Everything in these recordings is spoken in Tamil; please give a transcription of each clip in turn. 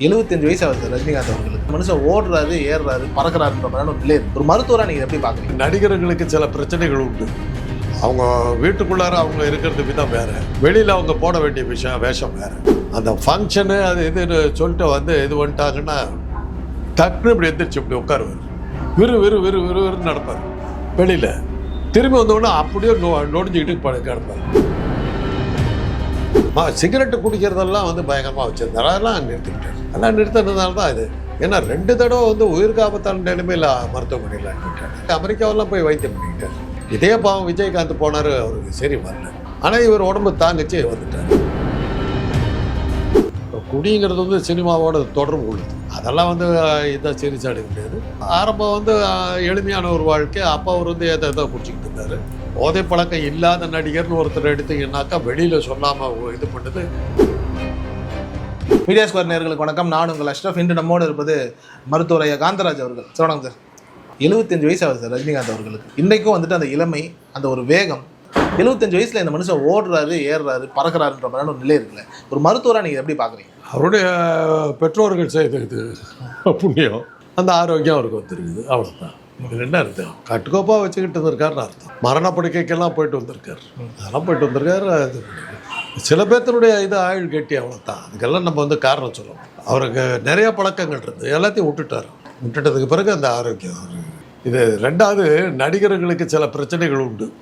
எழுபத்தஞ்சு வயசு ஆகுது ரஜினிகாந்த் அவர்களுக்கு. மனுஷன் ஓடுறாரு ஏறுறாரு பறக்கிறாருன்ற மாதிரி ஒரு ஒரு மருத்துவராக நீங்கள் எப்படி பார்க்குறீங்க? நடிகர்களுக்கு சில பிரச்சனைகள் உண்டு. அவங்க வீட்டுக்குள்ளார அவங்க இருக்கிறது விதம் வேற. வெளியில் அவங்க போட வேண்டிய விஷயம் வேஷம் வேற. அந்த ஃபங்க்ஷனு அது இதுன்னு சொல்லிட்டு வந்து இது பண்ணிட்டாங்கன்னா டக்குன்னு இப்படி எந்திரிச்சு இப்படி உட்காருவார். விறு விறு விறு விறு விறுன்னு நடப்பார். வெளியில். திரும்பி வந்தோடனே அப்படியே நோ நொடிஞ்சுக்கிட்டு கிடப்பார். சிகரெட்டு குடிக்கிறதெல்லாம் வந்து பயங்கரமாக வச்சிருந்தார். அதெல்லாம் நிறுத்திக்கிட்டார். அதெல்லாம் நிறுத்தினதுனால தான் இது. ஏன்னா ரெண்டு தடவை வந்து உயிருக்கு ஆபத்தான நிலைமையில் மருத்துவமனையில் அனுப்பிட்டார். அமெரிக்காவெல்லாம் போய் வைத்தியம் பண்ணிக்கிட்டார். இதே பாவம் விஜயகாந்த் போனார் அவருக்கு சரி வரல. ஆனால் இவர் உடம்பு தாங்கிச்சு வந்துட்டார். குடிங்கிறது வந்து சினிமாவோட தொடர்பு உள்ளது. அதெல்லாம் வந்து இதான் இதை சீரியஸாக எடுக்க முடியாது. ஆரம்பம் வந்து எளிமையான ஒரு வாழ்க்கை. அப்பா அவர் வந்து எதை எதோ குடிச்சிக்கிட்டு இருந்தார். போதை பழக்கம் இல்லாத நடிகர்னு ஒருத்தர் எடுத்தீங்கன்னாக்கா வெளியில் சொல்லாமல் இது பண்ணுது. மீடியா ஸ்கொயர் நேர்களுக்கு வணக்கம். நான் உங்கள் அஷ்ரஃப் இன்று நம்மோடு இருப்பது மருத்துவர் ஐயா காந்தராஜ் அவர்கள். சார் வணக்கம் சார். எழுபத்தஞ்சு வயசு ஆகுது சார் ரஜினிகாந்த் அவர்களுக்கு. இன்றைக்கும் வந்துட்டு அந்த இளமை அந்த ஒரு வேகம் எழுபத்தஞ்சு வயசுல இந்த மனுஷன் ஓடுறாரு ஏறுறாரு பறக்குறாருன்ற மாதிரியான ஒரு நிலை இருக்குல்ல. ஒரு மருத்துவரா நீங்க எப்படி பாக்குறீங்க? அவருடைய பெற்றோர்கள் செய்த இது புண்ணியம். அந்த ஆரோக்கியம் அவருக்கு வந்துருக்குது அவ்வளோதான் என்ன அர்த்தம். கட்டுக்கோப்பாக வச்சுக்கிட்டு இருந்திருக்காருன்னு அர்த்தம். மரண படுக்கைக்கெல்லாம் போயிட்டு வந்திருக்காரு. அதெல்லாம் போயிட்டு வந்திருக்காரு அது சில பேர்த்தனுடைய இது ஆயுள் கட்டி அவ்வளோதான் அதுக்கெல்லாம் நம்ம வந்து காரணம் சொல்லணும். அவருக்கு நிறைய பழக்கங்கள் இருந்து எல்லாத்தையும் விட்டுட்டார். விட்டுட்டதுக்கு பிறகு அந்த ஆரோக்கியம் இது ரெண்டாவது நடிகர்களுக்கு சில பிரச்சனைகள் உண்டு.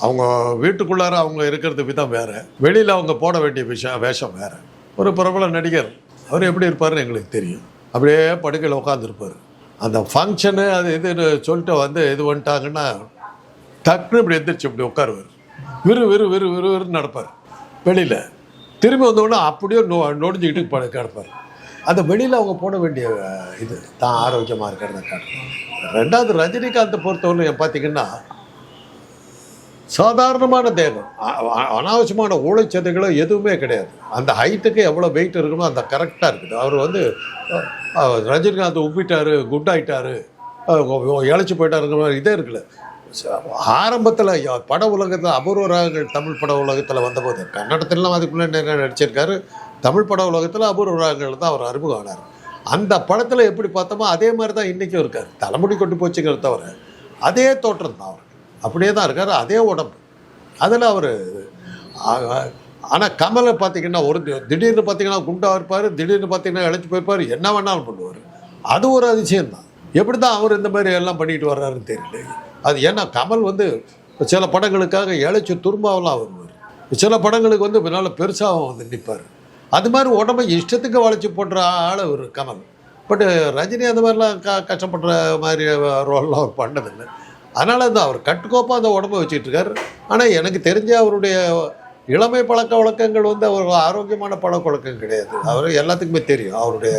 அவங்க வீட்டுக்குள்ளார அவங்க இருக்கிறது விதம் வேறு. வெளியில் அவங்க போட வேண்டிய விஷயம் வேஷம் வேறு. ஒரு பிரபல நடிகர் அவர் எப்படி இருப்பார்னு எங்களுக்கு தெரியும். அப்படியே படுக்கையில் உட்காந்துருப்பார் அந்த ஃபங்க்ஷனு அது இதுன்னு சொல்லிட்டு வந்து இது பண்ணிட்டாங்கன்னா டக்குன்னு இப்படி எந்திரிச்சு இப்படி உட்காருவார். விறு விறு விறு விறு விறுன்னு நடப்பார். வெளியில். திரும்பி வந்தோடனே அப்படியே நோ நொடிஞ்சுக்கிட்டு படு கிடப்பார். அந்த வெளியில் அவங்க போட வேண்டிய இது தான் ஆரோக்கியமாக இருக்கிறத காட்டும் ரெண்டாவது ரஜினிகாந்தை பொறுத்தவரை பார்த்தீங்கன்னா சாதாரணமான தேகம் அனாவசியமான ஊழைச்சதைகளோ எதுவுமே கிடையாது. அந்த ஹைட்டுக்கு எவ்வளோ வெயிட் இருக்கணும் அந்த கரெக்டாக இருக்குது. அவர் வந்து ரஜினிகாந்த் உப்பிட்டாரு குட்டாயிட்டாரு இழைச்சி போயிட்டாருங்கிற மாதிரி இதே இருக்குல்ல. ஆரம்பத்தில் பட உலகத்தில் அபூர்வ ராகங்கள் தமிழ் பட உலகத்தில் வந்தபோது கன்னடத்திலாம் அதுக்குள்ளே நிறைய நடிச்சிருக்காரு? தமிழ் பட உலகத்தில் அபூர்வ ராகங்கள் தான் அவர் அறிமுகம் ஆனார். அந்த படத்தில் எப்படி பார்த்தோமோ அதே மாதிரி தான் இன்றைக்கும் இருக்கார். தலைமுடி கொண்டு போச்சுங்கிறத தவிர அதே தோற்றம் தான் அவர். அப்படியே தான் இருக்கார் அதே உடம்பு. அதில் அவர் ஆனால் கமலை பார்த்தீங்கன்னா ஒரு திடீர்னு பார்த்தீங்கன்னா குண்டாக இருப்பார் திடீர்னு பார்த்தீங்கன்னா இழைச்சி போயிருப்பார் என்ன வேணாலும் பண்ணுவார். அது ஒரு அதிசயம் தான். எப்படி தான் அவர் இந்த மாதிரி எல்லாம் பண்ணிட்டு வர்றாருன்னு தெரியல. அது ஏன்னா கமல் வந்து சில படங்களுக்காக இழைச்சி துரும்பாவெல்லாம் வருவார். சில படங்களுக்கு வந்து முன்னால் பெருசாகவும் வந்து நிற்பார் அது மாதிரி உடம்பை இஷ்டத்துக்கு வளைச்சி போடுற ஆள் ஒரு கமல். பட்டு ரஜினி அந்த மாதிரிலாம் க கஷ்டப்படுற மாதிரி ரோல்லாம் அவர் பண்ணதில்லை. அதனால தான் அவர் கட்டுக்கோப்பாக அந்த உடம்பை வச்சுட்டு இருக்காரு ஆனால் எனக்கு தெரிஞ்ச அவருடைய இளமை பழக்க வழக்கங்கள் வந்து அவர் ஆரோக்கியமான பழக்க வழக்கம் கிடையாது. அவர் எல்லாத்துக்குமே தெரியும். அவருடைய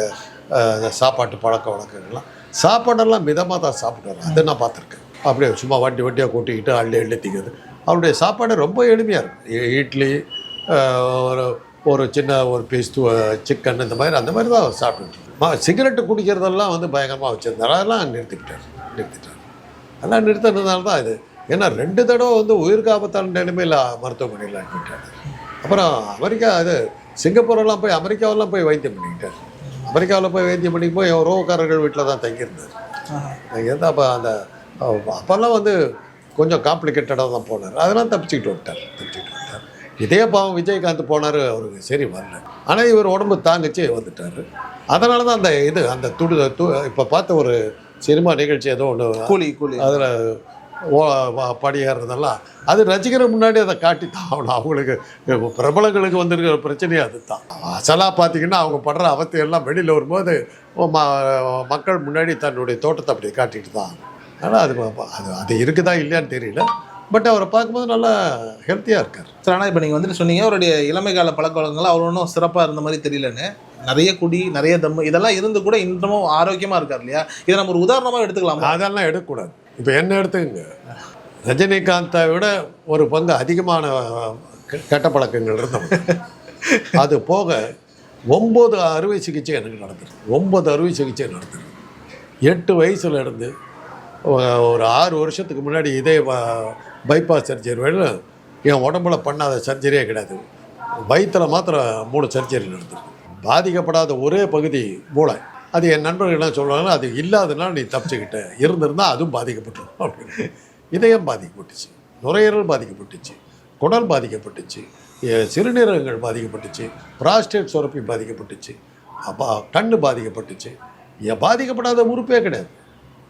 சாப்பாட்டு பழக்க வழக்கங்கள்லாம். சாப்பாடெல்லாம் மிதமாக தான் சாப்பிட்றாரு அதை நான் பார்த்துருக்கேன். அப்படியே சும்மா வண்டி வண்டியாக கூட்டிக்கிட்டு அள்ளி அள்ளி திங்கிறது அவருடைய சாப்பாடு ரொம்ப எளிமையாக இருக்கும். இட்லி ஒரு ஒரு சின்ன ஒரு பீஸ் சிக்கன் இந்த மாதிரி அந்த மாதிரி தான் அவர் சாப்பிட்டுட்டு சிகரெட்டு குடிக்கிறதெல்லாம் வந்து பயங்கரமாக வச்சுருந்தார். அதெல்லாம் நிறுத்திக்கிட்டார். நிறுத்திட்டார். அதெல்லாம் நிறுத்தினதுனால தான் இது. ஏன்னா ரெண்டு தடவை வந்து உயிருக்கு ஆபத்தான நிலைமையில் மருத்துவமனையில் அட்மிட்டார் அப்புறம் அமெரிக்கா இது சிங்கப்பூரெல்லாம் போய் அமெரிக்காவெல்லாம் போய் வைத்தியம் பண்ணிக்கிட்டார். அமெரிக்காவில் போய் வைத்தியம் பண்ணிக்கும் போய் உறவுக்காரர்கள் வீட்டில் தான் தங்கியிருந்தார். தங்கியிருந்து அப்போ அந்த அப்போல்லாம் வந்து கொஞ்சம் காம்ப்ளிகேட்டடாக தான் போனார். அதெல்லாம் தப்பிச்சுக்கிட்டு வந்துட்டார் தப்பிச்சுக்கிட்டு வந்துட்டார். இதே பாவம் விஜயகாந்த் போனார் அவருக்கு சரி வரல. ஆனால் இவர் உடம்பு தாங்கிச்சு வந்துட்டார். அதனால தான் அந்த இது அந்த துடு து இப்போ பார்த்த ஒரு சினிமா நிகழ்ச்சி ஏதோ ஒன்று கூலி கூலி. அதில் ஓ படியேறதெல்லாம் அது ரசிகர் முன்னாடி அதை காட்டி தான் ஆகணும் அவங்களுக்கு பிரபலங்களுக்கு வந்திருக்கிற பிரச்சனையே அதுதான். அசலாக பார்த்தீங்கன்னா அவங்க படுற அவத்தையெல்லாம் வெளியில் வரும்போது மக்கள் முன்னாடி தன்னுடைய தோட்டத்தை அப்படி காட்டிட்டு தான். ஆனால் அது அது அது இருக்குதா இல்லையான்னு தெரியல. பட் அவரை பார்க்கும்போது நல்லா ஹெல்த்தியாக இருக்கார். சார் ஆனால் இப்போ நீங்கள் வந்துட்டு சொன்னீங்க அவருடைய இளமை கால பழக்க வழக்கங்கள் அவர் ஒன்றும் சிறப்பாக இருந்த மாதிரி தெரியலன்னு. நிறைய குடி நிறைய தம்மு இதெல்லாம் இருந்து கூட இன்னமும் ஆரோக்கியமாக இருக்கார் இல்லையா? இதை நம்ம ஒரு உதாரணமாக எடுத்துக்கலாமா? அதெல்லாம் எடுக்கக்கூடாது. இப்போ என்ன எடுத்துக்கங்க? ரஜினிகாந்தை விட ஒரு பங்கு அதிகமான கெட்ட பழக்கங்கள் இருந்தவங்க. அது போக ஒம்பது அறுவை சிகிச்சை எனக்கு நடந்திருக்கு. ஒம்பது அறுவை சிகிச்சை நடந்திருக்கு. எட்டு வயசுல இருந்து ஒரு ஆறு வருஷத்துக்கு முன்னாடி இதே பைபாஸ் சர்ஜரி வேணும் என் உடம்புல பண்ணாத சர்ஜரியே கிடையாது. வயிற்றில் மாத்திரம் மூணு சர்ஜரி நடந்திருக்கு. பாதிக்கப்படாத ஒரே பகுதி மூளை. அது என் நண்பர்கள் என்ன சொல்கிறாங்க அது இல்லாதனால நீ தப்பிச்சுக்கிட்ட. இருந்திருந்தால் அதுவும் பாதிக்கப்பட்டுரும். அப்படின்னு. இதயம் பாதிக்கப்பட்டுச்சு. நுரையீரல் பாதிக்கப்பட்டுச்சு. குடல் பாதிக்கப்பட்டுச்சு. சிறுநீரகங்கள் பாதிக்கப்பட்டுச்சு. பிராஸ்டேட் சுரப்பி பாதிக்கப்பட்டுச்சு. அப்போ கண் பாதிக்கப்பட்டுச்சு. எ- பாதிக்கப்படாத உறுப்பே கிடையாது.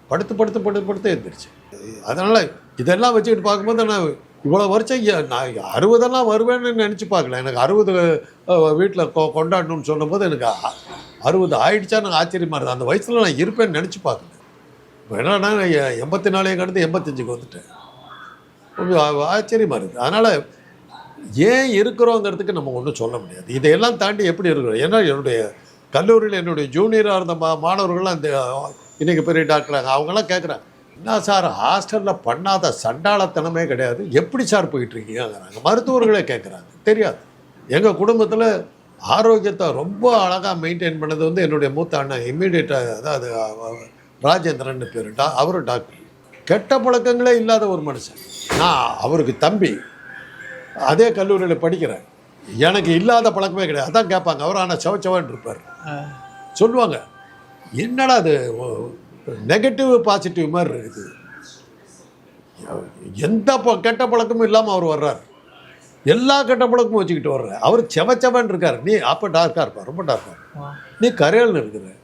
படுத்து படுத்து படுத்து படுத்து எழுந்திரிச்சு. அதனால் இதெல்லாம் வச்சுக்கிட்டு பார்க்கும்போது நான் இவ்வளோ வருஷம் நான் அறுபதெல்லாம் வருவேன்னு நினச்சி பார்க்கல. எனக்கு அறுபது வீட்டில் கொ கொண்டாடணும்னு சொல்லும்போது எனக்கு அறுபது ஆயிடுச்சா எனக்கு ஆச்சரியமாக இருந்தது அந்த வயசில் நான் இருப்பேன்னு நினச்சி பார்க்கல. இப்போ என்னன்னா நான் எண்பத்தி நாலே கடந்து எண்பத்தஞ்சுக்கு வந்துட்டேன். கொஞ்சம் ஆச்சரியமாக இருக்குது அதனால் ஏன் இருக்கிறோங்கிறதுக்கு நம்ம ஒன்றும் சொல்ல முடியாது. இதையெல்லாம் தாண்டி எப்படி இருக்கிறோம்? ஏன்னா என்னுடைய கல்லூரியில் என்னுடைய ஜூனியராக இருந்த மா மாணவர்கள்லாம் இந்த இன்றைக்கி பெரிய டாக்டராங்க அவங்கெல்லாம் கேட்குறாங்க என்ன சார் ஹாஸ்டலில் பண்ணாத சண்டாளத்தனமே கிடையாது. எப்படி சார் போயிட்டுருக்கீங்கிறாங்க மருத்துவர்களே கேட்குறாங்க தெரியாது. எங்கள் குடும்பத்தில் ஆரோக்கியத்தை ரொம்ப அழகாக மெயின்டைன் பண்ணது வந்து என்னுடைய மூத்த அண்ணன். இம்மீடியட்டாக அதாவது ராஜேந்திரன் பேர். டா அவரும் டாக்டர். கெட்ட பழக்கங்களே இல்லாத ஒரு மனுஷன். நான் அவருக்கு தம்பி. அதே கல்லூரியில் படிக்கிறேன். எனக்கு இல்லாத பழக்கமே கிடையாது. அதான் கேட்பாங்க அவர் ஆனால் சவச்சவன் இருப்பார் சொல்லுவாங்க. என்னடா அது நெகட்டிவ் பாசிட்டிவ் மாதிரி இருக்குது. எந்த கெட்ட பழக்கமும் இல்லாமல் அவர் வர்றார். எல்லா கெட்ட பழக்கமும் வச்சுக்கிட்டு வர்றார். அவர் செவச்சவன் இருக்கார். நீ அப்போ டார்க்காக இருப்பார் ரொம்ப டார்க்காக நீ கரையல் இருக்கிற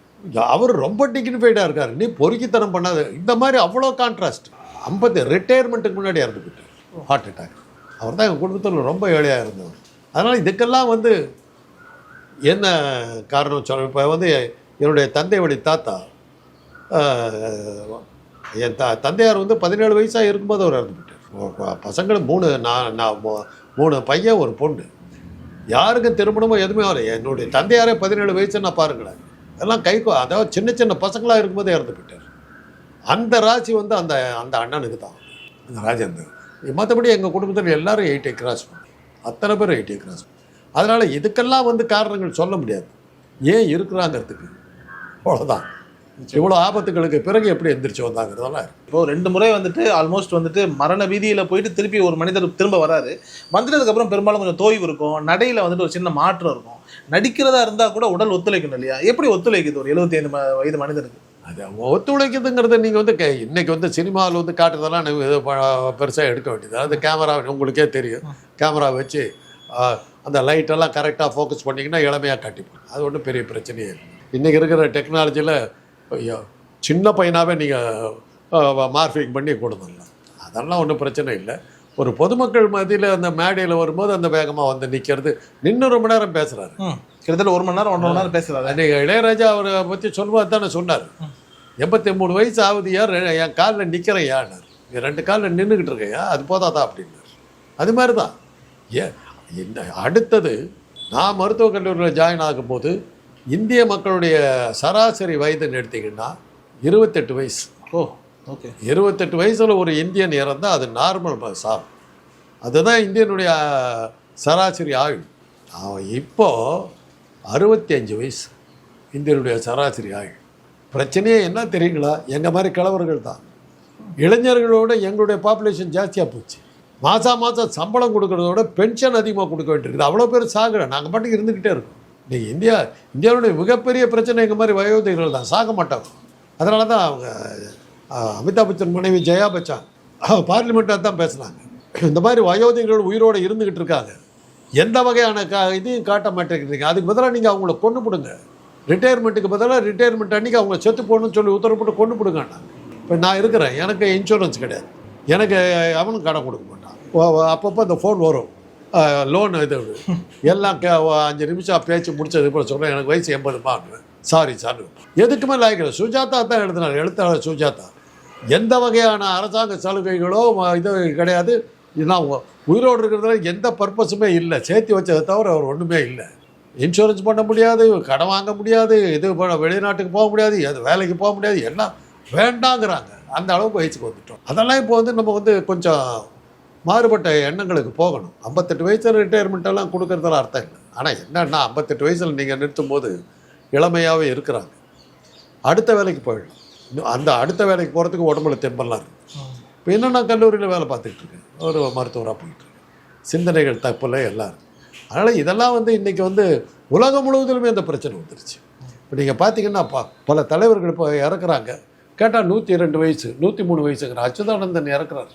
அவர் ரொம்ப டிக்னிஃபைடாக இருக்கார். நீ பொறுக்கித்தனம் பண்ணாத. இந்த மாதிரி அவ்வளோ கான்ட்ராஸ்ட் ஐம்பது ரிட்டையர்மெண்ட்டுக்கு முன்னாடி இறந்து போயிட்டார். ஹார்ட் அட்டாக் அவர் தான் எங்கள் குடும்பத்தில் ரொம்ப ஏழையாக இருந்தவர். அதனால் இதுக்கெல்லாம் வந்து என்ன காரணம் சொல்ல இப்போ வந்து என்னுடைய தந்தை வழி தாத்தா என் த தந்தையார் வந்து பதினேழு வயசாக இருக்கும்போது அவர் இறந்து போயிட்டார். பசங்களும் மூணு நான் நான் மூணு பையன் ஒரு பொண்ணு. யாருக்கும் திருமணமோ எதுவுமே வரல என்னுடைய தந்தையாரே பதினேழு வயசு நான் பாருங்களேன். எல்லாம் கைக்கோ அதாவது சின்ன சின்ன பசங்களாக இருக்கும்போது இறந்து போயிட்டார். அந்த ராசி வந்து அந்த அந்த அண்ணனுக்கு தான். அந்த ராஜேந்தர் மற்றபடி எங்கள் குடும்பத்தில் எல்லாரும் எயிட்டி கிராஸ் அத்தனை பேர் எயிட்டி கிராஸ் அதனால் இதுக்கெல்லாம் வந்து காரணங்கள் சொல்ல முடியாது. ஏன் இருக்கிறாங்கிறதுக்கு. அவ்வளோதான் இவ்வளோ ஆபத்துகளுக்கு பிறகு எப்படி எந்திரிச்சு வந்தாங்கிறதெல்லாம் இருக்கு. இப்போ ரெண்டு முறை வந்துட்டு ஆல்மோஸ்ட் வந்துட்டு மரண வீதியில் போயிட்டு திருப்பி ஒரு மனிதர் திரும்ப வராரு. வந்துட்டதுக்கப்புறம் பெரும்பாலும் கொஞ்சம் தோய்வு இருக்கும். நடையில் வந்துட்டு ஒரு சின்ன மாற்றம் இருக்கும். நடிக்கிறதா இருந்தால் கூட உடல் ஒத்துழைக்கணும் இல்லையா? எப்படி ஒத்துழைக்குது ஒரு 75 ம வயது மனிதருக்கு? அது ஒத்துழைக்குதுங்கிறத நீங்கள் வந்து கே- இன்னைக்கு வந்து சினிமாவில் வந்து காட்டுறதெல்லாம் இது பெருசாக எடுக்க வேண்டியது. அது கேமரா உங்களுக்கே தெரியும். கேமரா வச்சு அந்த லைட்டெல்லாம் கரெக்டாக ஃபோக்கஸ் பண்ணிங்கன்னா இளமையாக காட்டிப்போம் அது ஒன்றும் பெரிய பிரச்சனையே இல்லை. இன்றைக்கி இருக்கிற டெக்னாலஜியில் சின்ன பையனாகவே நீங்கள் மார்ஃபிங் பண்ணி கொடுத்துடலாம். அதெல்லாம் ஒன்றும் பிரச்சனை இல்லை. ஒரு பொதுமக்கள் மத்தியில் அந்த மேடையில் வரும்போது அந்த வேகமாக வந்து நிற்கிறது நின்று ரொம்ப நேரம் பேசுகிறாரு கிட்டத்தட்ட ஒரு மணி நேரம் ஒன்றரை மணி நேரம் பேசுறாரு. அன்னைக்கு இளையராஜா அவரை பற்றி சொல்லும்போது தானே சொன்னார். எண்பத்தி மூணு வயசு ஆகுதுயா ரெ- என் காலில் நிற்கிறேன் ரெண்டு காலில் நின்றுக்கிட்டு இருக்கையா? அது போதாதா அப்படின்னார். அது மாதிரி தான் ஏ இந்த அடுத்தது நான் மருத்துவக் கல்லூரியில் ஜாயின் ஆகும்போது இந்திய மக்களுடைய சராசரி வயதுன்னு எடுத்தீங்கன்னா இருபத்தெட்டு வயசு. Oh okay. இருபத்தெட்டு வயசில் ஒரு இந்தியன் இறந்தால் அது நார்மல் சாவு அதுதான் இந்தியனுடைய சராசரி ஆயுள். அவன் இப்போ அறுபத்தி அஞ்சு வயசு இந்தியனுடைய சராசரி ஆயுள். பிரச்சனையே என்ன தெரியுங்களா? எங்கள் மாதிரி கிழவர்கள் தான். இளைஞர்களோட எங்களுடைய பாப்புலேஷன் ஜாஸ்தியாக போச்சு. மாதம் மாதம் சம்பளம் கொடுக்கறத விட பென்ஷன் அதிகமாக கொடுக்க வேண்டியிருக்குது. அவ்வளோ பேர் சாகுற நாங்கள் பாட்டுக்கு இருந்துக்கிட்டே இருக்கோம். இன்னைக்கு இந்தியா இந்தியாவுடைய மிகப்பெரிய பிரச்சனை இந்த மாதிரி வயோதிகர்கள் தான். சாக மாட்டாங்க. அதனால தான் அவங்க அமிதாப் பச்சன் மனைவி ஜெயா பச்சான் பார்லிமெண்ட்டாக தான் பேசுனாங்க. இந்த மாதிரி வயோதிகர்கள் உயிரோடு இருந்துக்கிட்டு இருக்காங்க. எந்த வகையான கா இதையும் காட்ட மாட்டேங்கிறீங்க. அதுக்கு பதிலாக நீங்கள் அவங்கள கொண்டு போடுங்க. ரிட்டையர்மெண்ட்டுக்கு பதிலாக ரிட்டையர்மெண்ட் அன்றைக்கி அவங்க செத்து போகணும்னு சொல்லி உத்தரவு போட்டு கொண்டு போடுங்கண்ணா இப்போ நான் இருக்கிறேன். எனக்கு இன்சூரன்ஸ் கிடையாது. எனக்கு அவனும் கடன் கொடுக்க மாட்டான். ஓ- அப்பப்போ அந்த ஃபோன் வரும். லோன் இது. எல்லாம் கே அஞ்சு நிமிஷம் பேச்சு முடிச்சது இப்போ சொல்கிறேன் எனக்கு வயசு எண்பதுமா சாரி சார் எதுக்குமே லாய்க்கல சுஜாதா தான் எழுதினார் எழுத்தாளர் சுஜாதா. எந்த வகையான அரசாங்க சலுகைகளோ இது கிடையாது. நான் உயிரோடு இருக்கிறதுல எந்த பர்பஸுமே இல்லை. சேர்த்து வச்சதை தவிர அவர் ஒன்றுமே இல்லை. இன்சூரன்ஸ் பண்ண முடியாது கடன் வாங்க முடியாது இது பண்ண வெளிநாட்டுக்கு போக முடியாது எது வேலைக்கு போக முடியாது எல்லாம் வேண்டாங்கிறாங்க. அந்த அளவுக்கு வயசுக்கு வந்துட்டோம். அதெல்லாம் இப்போ வந்து நம்ம வந்து கொஞ்சம் மாறுபட்ட எண்ணங்களுக்கு போகணும். ஐம்பத்தெட்டு வயசில் ரிட்டையர்மெண்ட்டெல்லாம் கொடுக்கறதுல அர்த்தம் இல்லை. ஆனால் என்னன்னா ஐம்பத்தெட்டு வயசில் நீங்கள் நிறுத்தும் போது இளமையாகவே இருக்கிறாங்க. அடுத்த வேலைக்கு போயிடலாம். இன்னும் அந்த அடுத்த வேலைக்கு போகிறதுக்கு உடம்புல தெம்பெல்லாம் இருக்குது இப்போ இன்னும் நான் கல்லூரியில் வேலை பார்த்துக்கிட்டு இருக்கேன். ஒரு மருத்துவராக போயிட்டுருக்கேன் சிந்தனைகள் தப்பில் எல்லாம் இருக்குது அதனால் இதெல்லாம் வந்து இன்றைக்கி வந்து உலகம் முழுவதிலுமே அந்த பிரச்சனை வந்துருச்சு. இப்போ நீங்கள் பார்த்தீங்கன்னா ப பல தலைவர்கள் இப்போ இறக்குறாங்க. கேட்டால் நூற்றி ரெண்டு வயசு நூற்றி மூணு வயசுங்கிற அச்சுதானந்தன் இறக்குறாரு.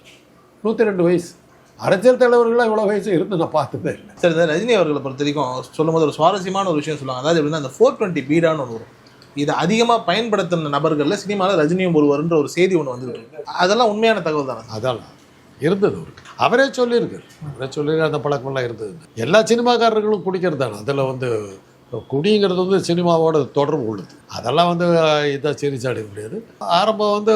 நூற்றி ரெண்டு வயசு. அரசியல் தலைவர்களாக இவ்வளோ வயசு இருந்து நான் பார்த்ததே இல்லை. சார் இந்த ரஜினி அவர்களை பொறுத்த வரைக்கும் சொல்லும்போது ஒரு சுவாரஸ்யமான ஒரு விஷயம் சொல்லுவாங்க. அதாவது எப்படின்னா அந்த ஃபோர் டுவெண்ட்டி பீடான்னு ஒன்று வரும். இதை அதிகமாக பயன்படுத்தின நபர்களில் சினிமாவில் ரஜினியும் ஒருவர்ன்ற ஒரு செய்தி ஒன்று வந்துட்டு இருக்கு அதெல்லாம் உண்மையான தகவல் தானே? அதான். இருந்தது அவருக்கு அவரே சொல்லியிருக்காரு. அவரே சொல்லியிருக்காரு அந்த பழக்கமெல்லாம் இருந்தது. எல்லா சினிமாக்காரர்களும் குடிக்கிறது தானே. அதில் வந்து குடிங்கிறது வந்து சினிமாவோட தொடர்பு உள்ளது. அதெல்லாம் வந்து இதாக சீரியஸாக எடுக்க முடியாது. ஆரம்பம் வந்து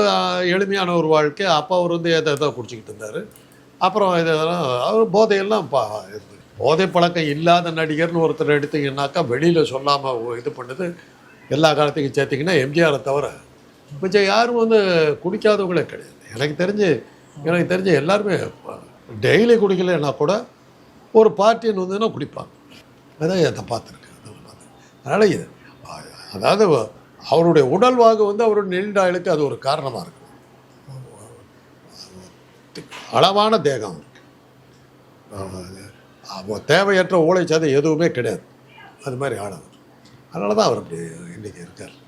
எளிமையான ஒரு வாழ்க்கை. அப்பா அவர் வந்து எதை எதோ குடிச்சிக்கிட்டு இருந்தார். அப்புறம் இதெல்லாம் அவர் போதையெல்லாம் பா போதை பழக்கம் இல்லாத நடிகர்னு ஒருத்தர் எடுத்தீங்கன்னாக்கா வெளியில் சொல்லாமல் இது பண்ணுது. எல்லா காலத்துக்கும் சேர்த்திங்கன்னா எம்ஜிஆரை தவிர மிச்சம் யாரும் வந்து குடிக்காதவங்களே கிடையாது. எனக்கு தெரிஞ்சு எனக்கு தெரிஞ்ச எல்லாருமே டெய்லி குடிக்கலைன்னா கூட ஒரு பார்ட்டின்னு வந்துன்னா குடிப்பாங்க. அதான் அதை பார்த்துருக்கேன். அதனால் இது அதாவது அவருடைய உடல்வாகு வந்து அவருடைய நெல்டாயலுக்கு அது ஒரு காரணமாக இருக்கும். அளவான தேகம். அவ- தேவையற்ற ஊழைச்சாதை எதுவுமே கிடையாது. அது மாதிரி ஆனவர் அதனால தான் அவர் அப்படி இன்றைக்கி இருக்கார்.